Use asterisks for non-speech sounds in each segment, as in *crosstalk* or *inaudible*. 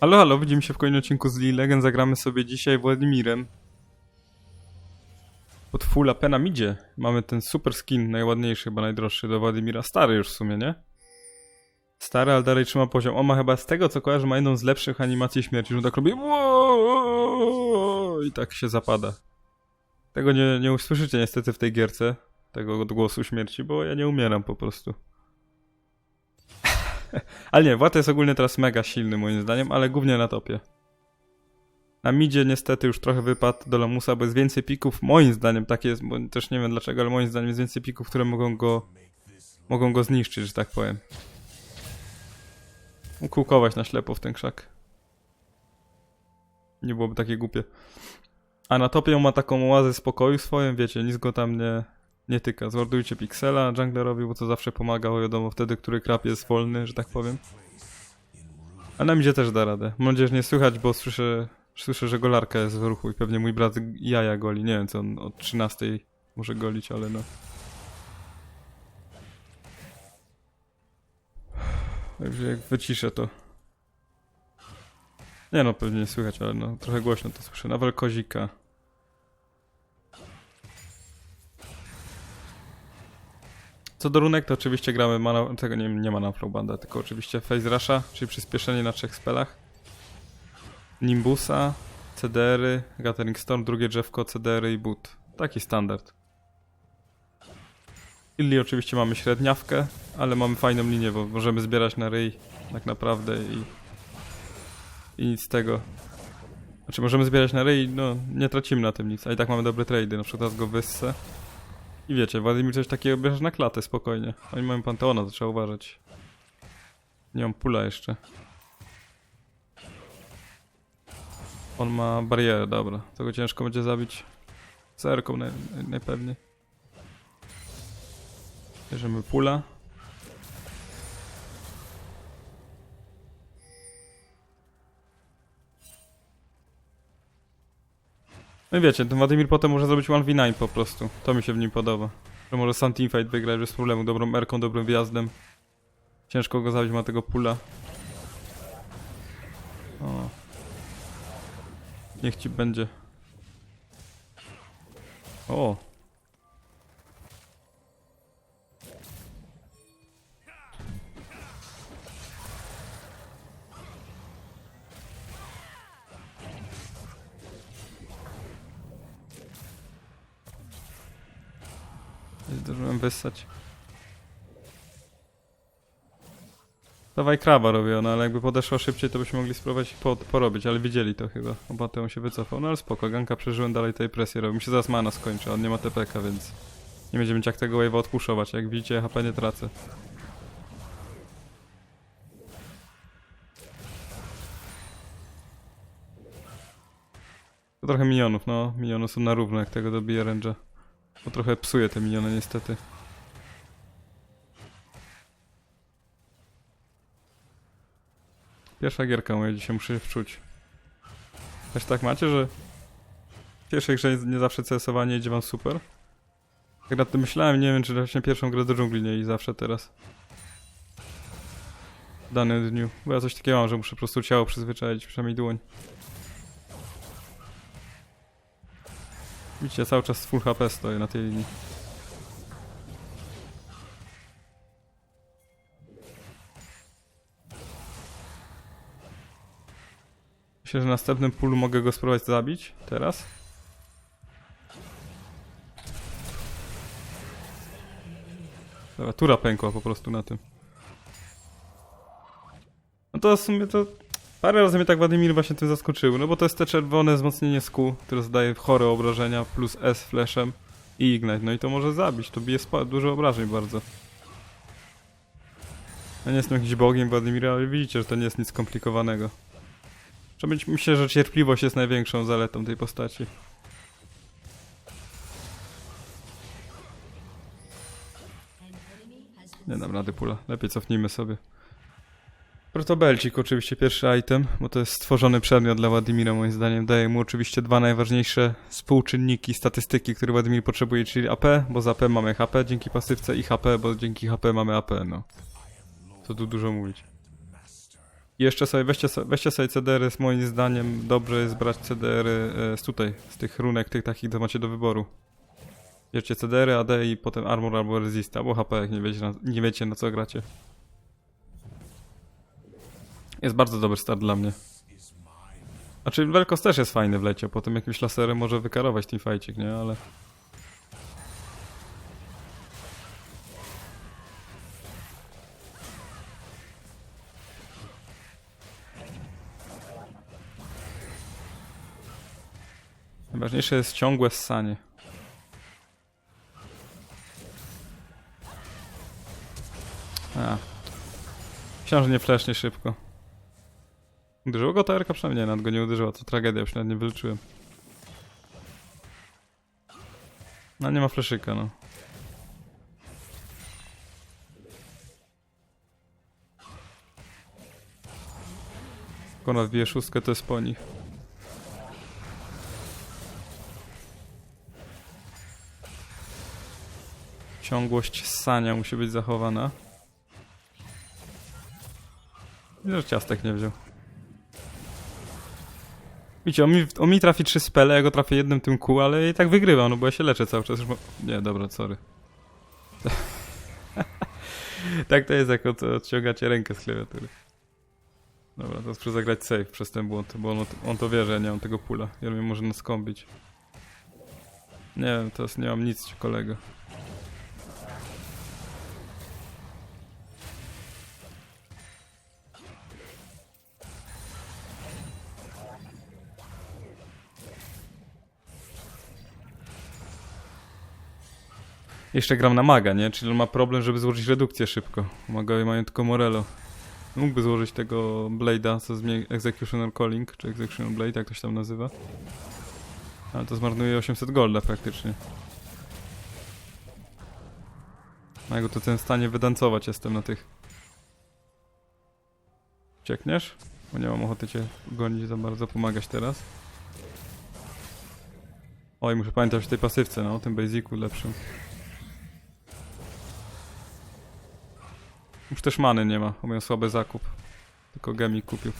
Halo, halo, widzimy się w kolejnym odcinku z League Legend. Zagramy sobie dzisiaj Władimirem. Pod full AP nam idzie. Mamy ten super skin, najładniejszy, chyba najdroższy do Władimira. Stary już w sumie, nie? Stary, ale dalej trzyma poziom. On ma chyba z tego, co kojarzę, ma jedną z lepszych animacji śmierci, że tak robi i tak się zapada. Tego nie, nie usłyszycie niestety w tej gierce, tego odgłosu śmierci, bo ja nie umieram po prostu. *laughs* Ale nie, Wład jest ogólnie teraz mega silny moim zdaniem, ale głównie na topie. Na midzie niestety już trochę wypadł do Lamusa, bo jest więcej pików, moim zdaniem tak jest, bo też nie wiem dlaczego, ale moim zdaniem jest więcej pików, które mogą go mogą go zniszczyć, że tak powiem. Ukółkować na ślepo w ten krzak. Nie byłoby takie głupie. A na topie on ma taką oazę spokoju swoją, wiecie, nic go tam nie, nie tyka. Zordujcie piksela junglerowi, bo to zawsze pomaga, wiadomo, wtedy, który krab jest wolny, że tak powiem. A na midzie też da radę. Mam nadzieję, że nie słychać, bo słyszę, słyszę, że golarka jest w ruchu i pewnie mój brat jaja goli. Nie wiem, co on od 13 może golić, ale no. Także jak wyciszę to. Nie no, pewnie nie słychać, ale no, trochę głośno to słyszę. Nawal kozika. Co do runek, to oczywiście gramy mana, tego nie, nie ma na Flowbanda, tylko oczywiście Phase Rusha, czyli przyspieszenie na trzech spelach. Nimbusa, CDR-y, Gathering Storm, drugie drzewko, CDR-y i Boot. Taki standard. Illi oczywiście mamy średniawkę, ale mamy fajną linię, bo możemy zbierać na ryj tak naprawdę i, i nic z tego. Znaczy możemy zbierać na ryj, no nie tracimy na tym nic, a i tak mamy dobre trady, na przykład teraz go wyssę. I wiecie, Władimir coś takiego bierzesz na klatę spokojnie. Oni mają Panteona, to trzeba uważać. Nie mam pula jeszcze. On ma barierę, dobra. To go ciężko będzie zabić. Zerką naj, naj, najpewniej. Bierzemy pula. No i wiecie, ten Władimir potem może zrobić 1v9 po prostu. To mi się w nim podoba. Że może sam teamfight wygrać bez problemu, dobrą merką, dobrym wjazdem. Ciężko go zabić, ma tego pula. O. Niech ci będzie. O. wyssać. Dawaj kraba robię ona, ale jakby podeszła szybciej, to byśmy mogli spróbować po, porobić, ale widzieli to chyba. Oba on się wycofał, no ale spoko, ganka przeżyłem, dalej tej presję robię. Mi się zaraz mana skończy, on nie ma TPK, więc nie będziemy jak tego wave'a odpuszować. Jak widzicie, HP nie tracę. Trochę minionów, no. Miniony są na równo, jak tego dobije ręcza. Bo trochę psuje te miniony niestety. Pierwsza gierka moja, dzisiaj muszę się wczuć. Też tak macie, że w pierwszej grze nie zawsze CS-owanie idzie wam super? Jak nad tym myślałem, nie wiem, czy właśnie pierwszą grę do dżungli nie i zawsze teraz. W danym dniu. Bo ja coś takiego mam, że muszę po prostu ciało przyzwyczaić, przynajmniej dłoń. Widzicie, cały czas full HP stoję na tej linii. Myślę, że następnym pulu mogę go spróbować zabić. Teraz. Dobra, tura pękła po prostu na tym. No to w sumie to... Parę razy mnie tak Władimir właśnie tym zaskoczył, no bo to jest te czerwone wzmocnienie skół, które zdaje chore obrażenia, plus S flashem i Ignite, no i to może zabić, to bije dużo obrażeń bardzo. Ja nie jestem jakimś bogiem Władimira, ale widzicie, że to nie jest nic skomplikowanego. Trzeba być, myślę, że cierpliwość jest największą zaletą tej postaci. Nie dam rady pula, lepiej cofnijmy sobie. Protobelcik oczywiście pierwszy item, bo to jest stworzony przedmiot dla Władimira moim zdaniem. Daje mu oczywiście dwa najważniejsze współczynniki, statystyki, które Władimir potrzebuje, czyli AP, bo z AP mamy HP dzięki pasywce i HP, bo dzięki HP mamy AP, no. Co tu dużo mówić. I jeszcze sobie weźcie, weźcie sobie CDR-y, moim zdaniem dobrze jest brać CDR-y e, z tutaj, z tych runek, tych takich, co macie do wyboru. Bierzcie CDR-y, AD i potem Armor albo Resist, albo HP, jak nie wiecie, na, nie wiecie na co gracie. Jest bardzo dobry start dla mnie. Znaczy, Velkos też jest fajny w lecie, potem jakimś laserem może wykarować teamfightcik, nie? Ale... Najważniejsze jest ciągłe ssanie. A. Myślałem, że nie flesznie szybko. Uderzyło go to Erka przynajmniej, nad go nie uderzyła, to tragedia, nawet nie wyleczyłem. No nie ma fleszyka, no. Konrad bije szóstkę, to jest po nich. Ciągłość ssania musi być zachowana. Widzę, że ciastek nie wziął. Widzicie, on mi, on mi trafi trzy spele, ja go trafię jednym tym kół, ale i tak wygrywa, no bo ja się leczę cały czas. Nie, dobra, sorry. *laughs* tak to jest, jak od, odciągacie rękę z klawiatury. Dobra, teraz muszę zagrać save przez ten błąd, bo on, on to wie, że ja nie mam tego pula i on mnie może naskąbić. Nie wiem, teraz nie mam nic, kolego. Jeszcze gram na maga, nie? Czyli on ma problem, żeby złożyć redukcję szybko. Magowie mają tylko Morello. Mógłby złożyć tego Blade'a, co zmieni Executioner Calling, czy Executioner Blade, jak to się tam nazywa. Ale to zmarnuje 800 golda praktycznie. A ja go to ten w stanie wydancować jestem na tych. Ciekniesz? Bo nie mam ochoty cię gonić za bardzo, pomagać teraz. Oj, muszę pamiętać o tej pasywce, no, o tym basicu lepszym. Już też many nie ma, bo miał słaby zakup. Tylko Gemi kupił.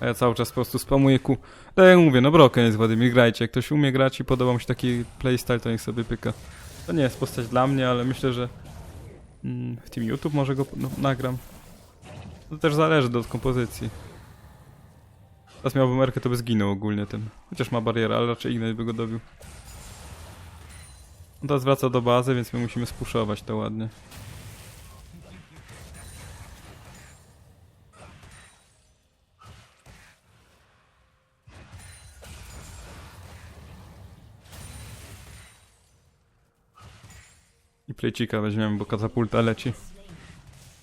A ja cały czas po prostu spamuję ku... Tak jak mówię, no broken jest Władimir, grajcie. Jak ktoś umie grać i podoba mu się taki playstyle, to niech sobie pyka. To nie jest postać dla mnie, ale myślę, że mm, w tym YouTube może go no, nagram. To też zależy od kompozycji. Teraz miałbym Erkę, to by zginął ogólnie ten. Chociaż ma barierę, ale raczej Ignite by go dobił. No teraz wraca do bazy, więc my musimy spuszować to ładnie. I plejcika weźmiemy, bo katapulta leci.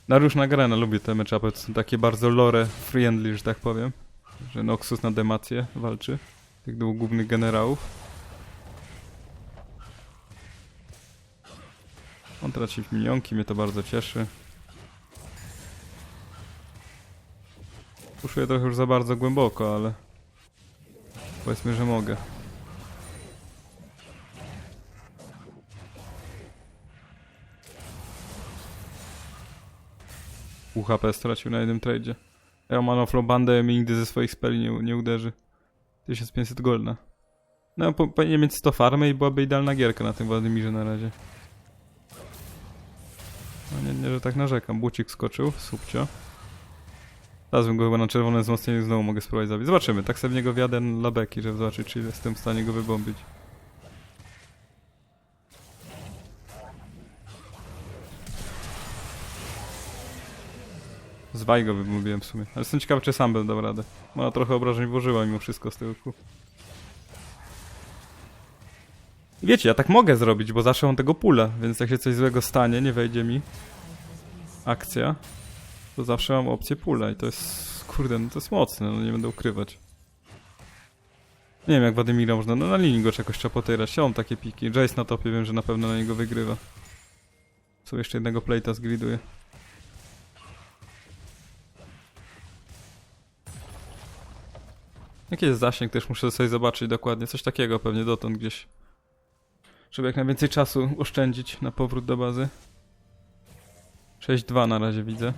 Dariusz Nagrana lubię te meczapy, są takie bardzo lore friendly, że tak powiem. Że Noxus na demację walczy. Tych dwóch głównych generałów. On traci minionki, mnie to bardzo cieszy. Puszuję trochę już za bardzo głęboko, ale... Powiedzmy, że mogę. Pół HP stracił na jednym tradzie. Ja mam oflow bandę mi nigdy ze swoich speli nie, nie uderzy. 1500 golda. No, po, powinien mieć 100 farmy i byłaby idealna gierka na tym Władimirze na razie. No nie, nie, że tak narzekam. Bucik skoczył, subcio. Teraz bym go chyba na czerwone wzmocnienie znowu mogę spróbować zabić. Zobaczymy, tak sobie w niego wjadę na beki, żeby zobaczyć, czy jestem w stanie go wybombić. Z Wajgo wymówiłem w sumie. Ale jestem ciekawy, czy sam będę dał radę. Ona trochę obrażeń włożyła mimo wszystko z tyłku. I Wiecie, ja tak mogę zrobić, bo zawsze mam tego pula, więc jak się coś złego stanie, nie wejdzie mi akcja, to zawsze mam opcję pula i to jest, kurde, no to jest mocne, no nie będę ukrywać. Nie wiem jak Władimira można, no na linii go czegoś trzeba potyrać, ja mam takie piki. Jace na topie wiem, że na pewno na niego wygrywa. Co jeszcze jednego plate'a zgriduje. Jaki jest zasięg też muszę sobie zobaczyć dokładnie, coś takiego pewnie dotąd gdzieś. Żeby jak najwięcej czasu oszczędzić na powrót do bazy. 6-2 na razie widzę.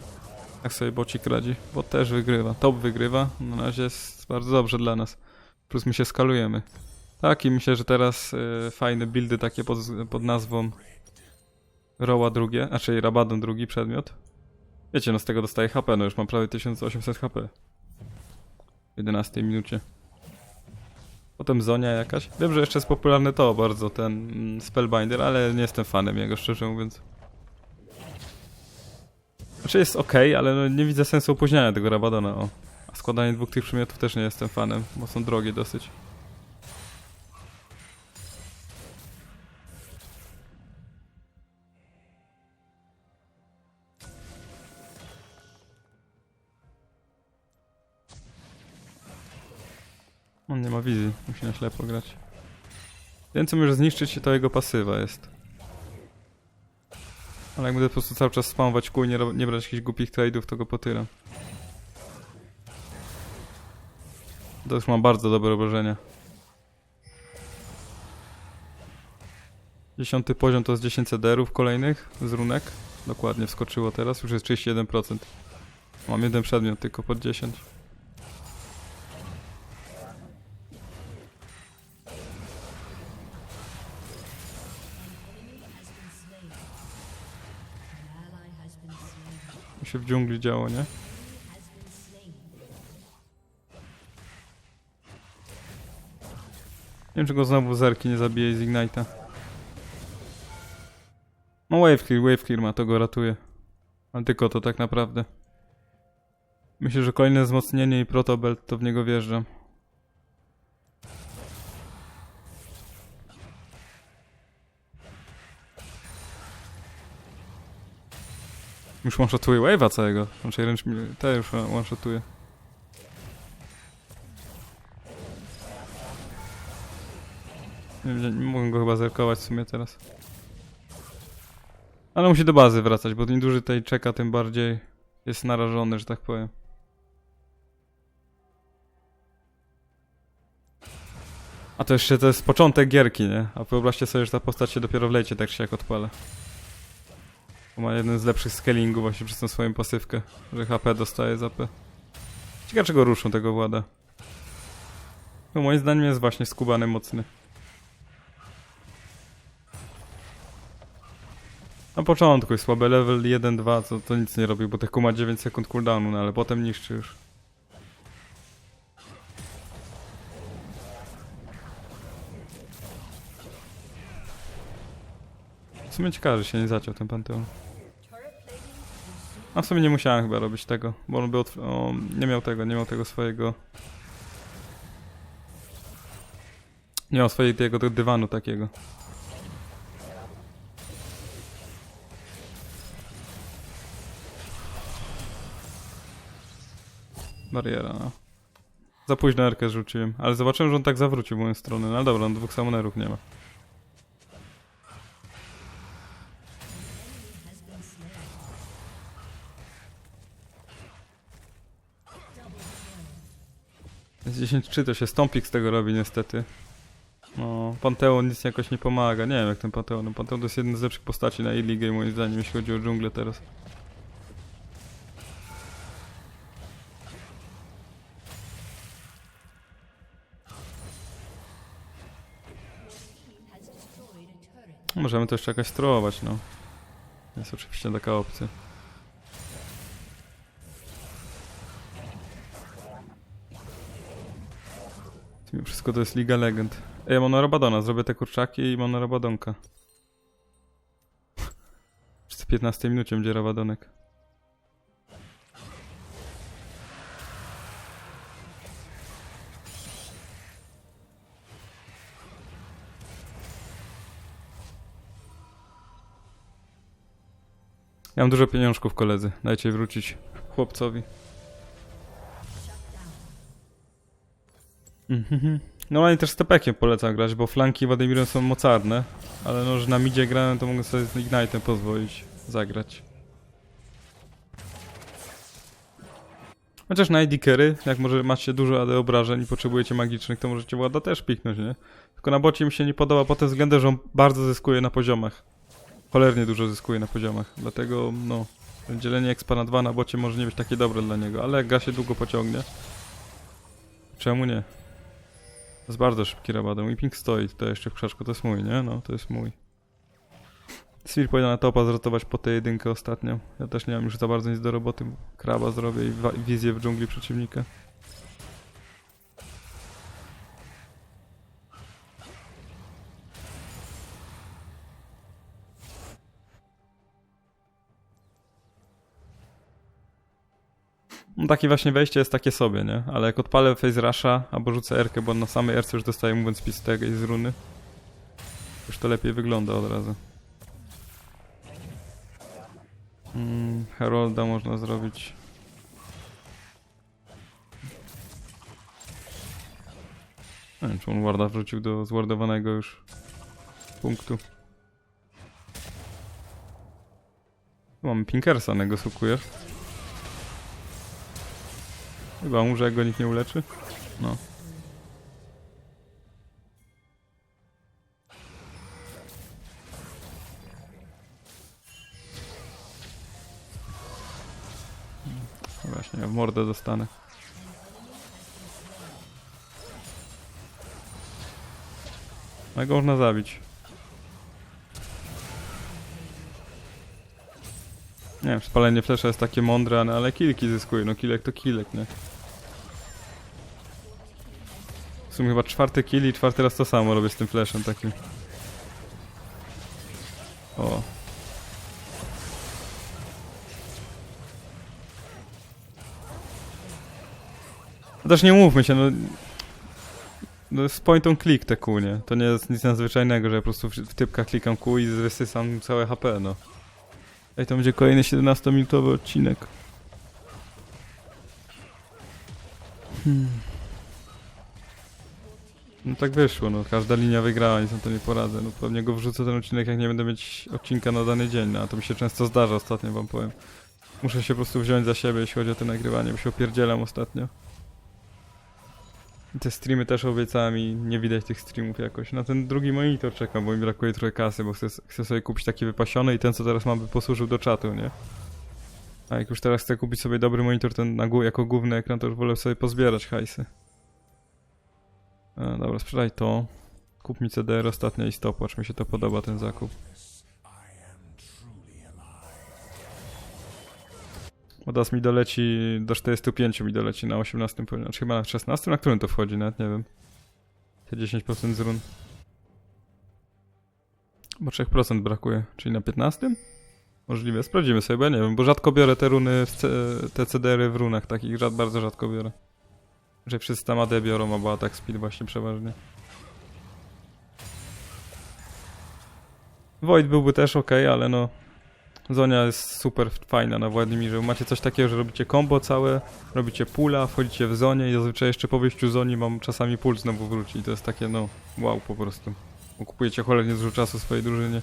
Jak sobie bocik radzi? Bot też wygrywa. Top wygrywa. Na razie jest bardzo dobrze dla nas. Plus my się skalujemy. Tak i myślę, że teraz y, fajne buildy takie pod, pod nazwą Roła drugie, a czyli Rabadon drugi przedmiot. Wiecie, no z tego dostaję HP, no już mam prawie 1800 HP. W 11 minucie. Potem Zonia jakaś. Wiem, że jeszcze jest popularny to bardzo, ten mm, Spellbinder, ale nie jestem fanem jego, szczerze mówiąc. Znaczy jest ok, ale no nie widzę sensu opóźniania tego Rabadona, o. A składanie dwóch tych przedmiotów też nie jestem fanem, bo są drogie dosyć. On nie ma wizji, musi na ślepo grać. Wiem, co może zniszczyć, to jego pasywa jest. Ale jak będę po prostu cały czas spamować kół i nie, nie brać jakichś głupich trade'ów, to go potyram. To już mam bardzo dobre obrażenia. Dziesiąty poziom to jest 10 cederów kolejnych z runek. Dokładnie wskoczyło teraz, już jest 31%. Mam jeden przedmiot tylko pod 10. się w dżungli działo, nie? Nie wiem, czy go znowu zerki nie zabije z Ignite'a. No wave clear, wave clear ma, to go ratuje. Ale tylko to tak naprawdę. Myślę, że kolejne wzmocnienie i protobelt to w niego wjeżdżam. Już one-shotuje wave'a całego. Znaczy ręcz mi... Te już one-shotuje. Nie, nie, mogę go chyba zerkować w sumie teraz. Ale musi do bazy wracać, bo im dłużej tutaj czeka, tym bardziej jest narażony, że tak powiem. A to jeszcze to jest początek gierki, nie? A wyobraźcie sobie, że ta postać się dopiero w lejcie tak się jak odpala. Ma jeden z lepszych scalingów właśnie przez tą swoją pasywkę, że HP dostaje z AP. Ciekawe czego ruszą tego Włada. No moim zdaniem jest właśnie skubany mocny. Na początku jest słaby level 1-2, to, to nic nie robi, bo Teku ma 9 sekund cooldownu, no ale potem niszczy już. W sumie ciekawe, że się nie zaciął ten Panteon. A w sumie nie musiałem chyba robić tego, bo on by o, nie miał tego, nie miał tego swojego... Nie miał swojego tego dywanu takiego. Bariera, no. Za późno Erkę rzuciłem, ale zobaczyłem, że on tak zawrócił w moją stronę. No dobra, on dwóch samonerów nie ma. 10-3 to się stąpik z tego robi niestety. No, Panteon nic jakoś nie pomaga. Nie wiem jak ten Panteon. No, Panteon to jest jeden z lepszych postaci na E-League moim zdaniem, jeśli chodzi o dżunglę teraz. Możemy to jeszcze jakoś strołować, no. Jest oczywiście taka opcja. Mimo to jest Liga Legend. Ej, ja mam na Rabadona, zrobię te kurczaki i mam na Rabadonka. *laughs* W 15 minucie będzie Rabadonek. Ja mam dużo pieniążków, koledzy. Dajcie wrócić chłopcowi. Mhm. Normalnie też z tepekiem polecam grać, bo flanki Władimirem są mocarne, ale no, że na midzie grałem, to mogę sobie z Ignite'em pozwolić zagrać. Chociaż na carry, jak może macie dużo AD obrażeń i potrzebujecie magicznych, to możecie Włada też piknąć, nie? Tylko na bocie mi się nie podoba pod tym względem, że on bardzo zyskuje na poziomach. Cholernie dużo zyskuje na poziomach, dlatego no... Dzielenie expa na 2 na bocie może nie być takie dobre dla niego, ale jak gra się długo pociągnie. Czemu nie? Jest bardzo szybki rabadon. I ping stoi tutaj jeszcze w krzaczku, to jest mój, nie? No, to jest mój. Sir powinien na topa zrotować po tę jedynkę ostatnią. Ja też nie mam już za bardzo nic do roboty. bo Kraba zrobię i wizję w dżungli przeciwnika. No takie właśnie wejście jest takie sobie, nie? Ale jak odpalę face rusha, albo rzucę erkę, bo na samej erce już dostaję mówiąc pis tego i z runy. Już to lepiej wygląda od razu. Mm, Herolda można zrobić. Nie wiem, czy on Warda wrzucił do zwardowanego już punktu. Tu Mamy Pinkersa, negosukujesz. Chyba umrze, jak go nikt nie uleczy. No. No Właśnie, w mordę dostanę. Ale go można zabić. Nie wiem, spalenie flesza jest takie mądre, no, ale kilki zyskuje. No kilek to kilek, nie? Sumie chyba czwarty kill i czwarty raz to samo robię z tym flashem takim. O. No też nie mówmy się, no... No jest point on click te Q, nie? To nie jest nic nadzwyczajnego, że ja po prostu w, w typkach klikam Q i wysysam całe HP, no. Ej, to będzie kolejny 17-minutowy odcinek. Hmm. No tak wyszło, no każda linia wygrała, nic na to nie poradzę. No pewnie go wrzucę ten odcinek, jak nie będę mieć odcinka na dany dzień, no a to mi się często zdarza ostatnio, wam powiem. Muszę się po prostu wziąć za siebie, jeśli chodzi o to nagrywanie, bo się opierdzielam ostatnio. Te streamy też obiecałem i nie widać tych streamów jakoś. Na ten drugi monitor czekam, bo mi brakuje trochę kasy, bo chcę, chcę sobie kupić taki wypasiony i ten, co teraz mam, by posłużył do czatu, nie? A jak już teraz chcę kupić sobie dobry monitor, ten na jako główny ekran, to już wolę sobie pozbierać hajsy. E, dobra, sprzedaj to. Kup mi CDR ostatnia i stopwatch, mi się to podoba, ten zakup. Teraz mi doleci, do 45 mi doleci na 18 pewnie, znaczy chyba na 16, na którym to wchodzi, nawet nie wiem. Te 10% z run. Bo 3% brakuje, czyli na 15? Możliwe, sprawdzimy sobie, bo ja nie wiem, bo rzadko biorę te runy, te CDR-y w runach, takich rzad bardzo rzadko biorę. Że wszyscy tam AD biorą, albo atak speed właśnie przeważnie. Void byłby też ok, ale no... Zonia jest super fajna na Władimirze. Macie coś takiego, że robicie combo całe, robicie pula, wchodzicie w zonie i zazwyczaj jeszcze po wyjściu zoni mam czasami pul znowu wróci. To jest takie no wow po prostu. Bo kupujecie cholernie dużo czasu swojej drużynie.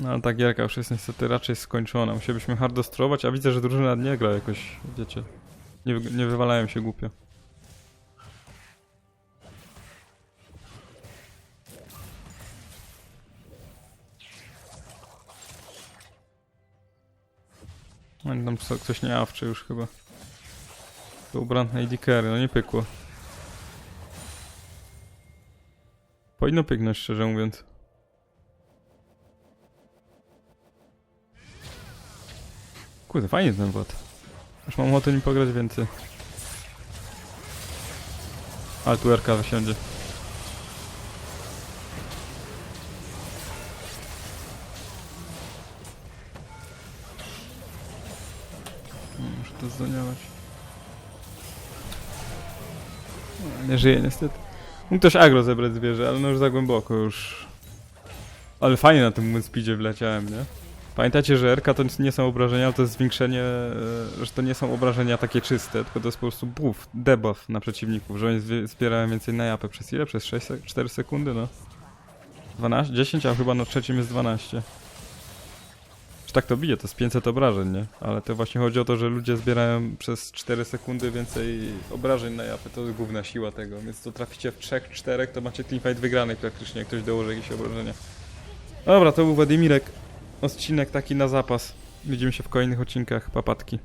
No ale ta gierka już jest niestety raczej skończona. Musielibyśmy hardostrować, a widzę, że drużyna nie gra jakoś, wiecie. Nie, nie wywalają się głupio. Oni tam co- ktoś nie awczy już chyba. To ubrany na no nie pykło. Powinno pyknąć, szczerze mówiąc. Kurde, fajnie ten bot. Już mam ochotę nim pograć więcej. Ale tu RK wysiądzie. Muszę to zdoniawać. No, Nie żyje niestety. Mógł też agro zebrać zwierzę, ale no już za głęboko już. Ale fajnie na tym speedzie wleciałem, nie? Pamiętajcie, że RK to nie są obrażenia, to jest zwiększenie, e, że to nie są obrażenia takie czyste, tylko to jest po prostu buff, debuff na przeciwników, że oni zbierają więcej na japę. Przez ile? Przez 6, sek- 4 sekundy, no. 12, 10, a chyba na trzecim jest 12. Czy tak to bije, to jest 500 obrażeń, nie? Ale to właśnie chodzi o to, że ludzie zbierają przez 4 sekundy więcej obrażeń na japę, to jest główna siła tego, więc to traficie w 3, 4, to macie teamfight wygrany praktycznie, jak ktoś dołoży jakieś obrażenia. Dobra, to był Władimirek. Odcinek taki na zapas. Widzimy się w kolejnych odcinkach. Papatki.